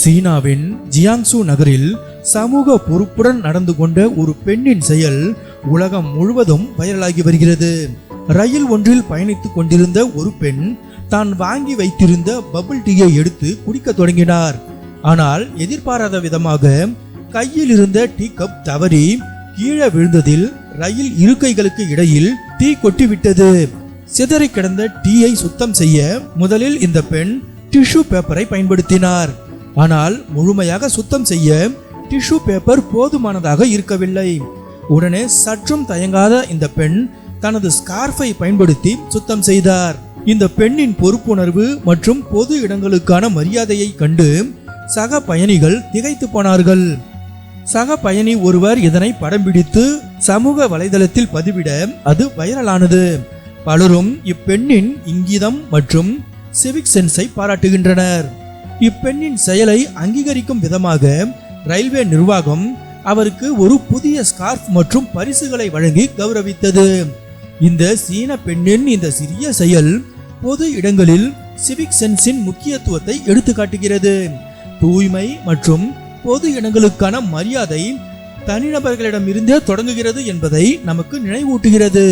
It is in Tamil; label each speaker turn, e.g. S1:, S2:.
S1: சீனாவின் ஜியாங்சு நகரில் சமூக பொறுப்புடன் நடந்து கொண்ட ஒரு பெண்ணின் செயல் உலகம் முழுவதும் வைரலாகி வருகிறது. ரயில் ஒன்றில் பயணித்துக் கொண்டிருந்த ஒரு பெண் தான் வாங்கி வைத்திருந்த பபுள் டீயை எடுத்து குடிக்க தொடங்கினார். ஆனால் எதிர்பாராத விதமாக கையில் இருந்த டீ கப் தவறி கீழே விழுந்ததில் ரயில் இருக்கைகளுக்கு இடையில் டீ கொட்டிவிட்டது. சிதறி கிடந்த டீயை சுத்தம் செய்ய முதலில் இந்த பெண் டிஷ்யூ பேப்பரை பயன்படுத்தினார். ஆனால் முழுமையாக சுத்தம் செய்ய டிஷ்யூ பேப்பர் போதுமானதாக இருக்கவில்லை. உடனே சற்றும் தயங்காத இந்த பெண் தனது ஸ்கார்ஃபை பயன்படுத்தி சுத்தம் செய்தார். இந்த பெண்ணின் பொறுப்புணர்வு மற்றும் பொது இடங்களுக்கான மரியாதையை கண்டு சக பயணிகள் திகைத்து போனார்கள். சக பயணி ஒருவர் இதனை படம் பிடித்து சமூக வலைதளத்தில் பதிவிட அது வைரலானது. பலரும் இப்பெண்ணின் இங்கிதம் மற்றும் சிவிக் சென்ஸை பாராட்டுகின்றனர். இப்பெண்ணின் செயலை அங்கீகரிக்கும் விதமாக ரயில்வே நிர்வாகம் அவருக்கு ஒரு புதிய ஸ்கார்ஃப் மற்றும் பரிசுகளை வழங்கி கௌரவித்தது. இந்த சீன பெண்ணின் இந்த சிறிய செயல் பொது இடங்களில் சிவிக் சென்ஸின் முக்கியத்துவத்தை எடுத்துக்காட்டுகிறது. தூய்மை மற்றும் பொது இடங்களுக்கான மரியாதை தனிநபர்களிடமிருந்தே தொடங்குகிறது என்பதை நமக்கு நினைவூட்டுகிறது.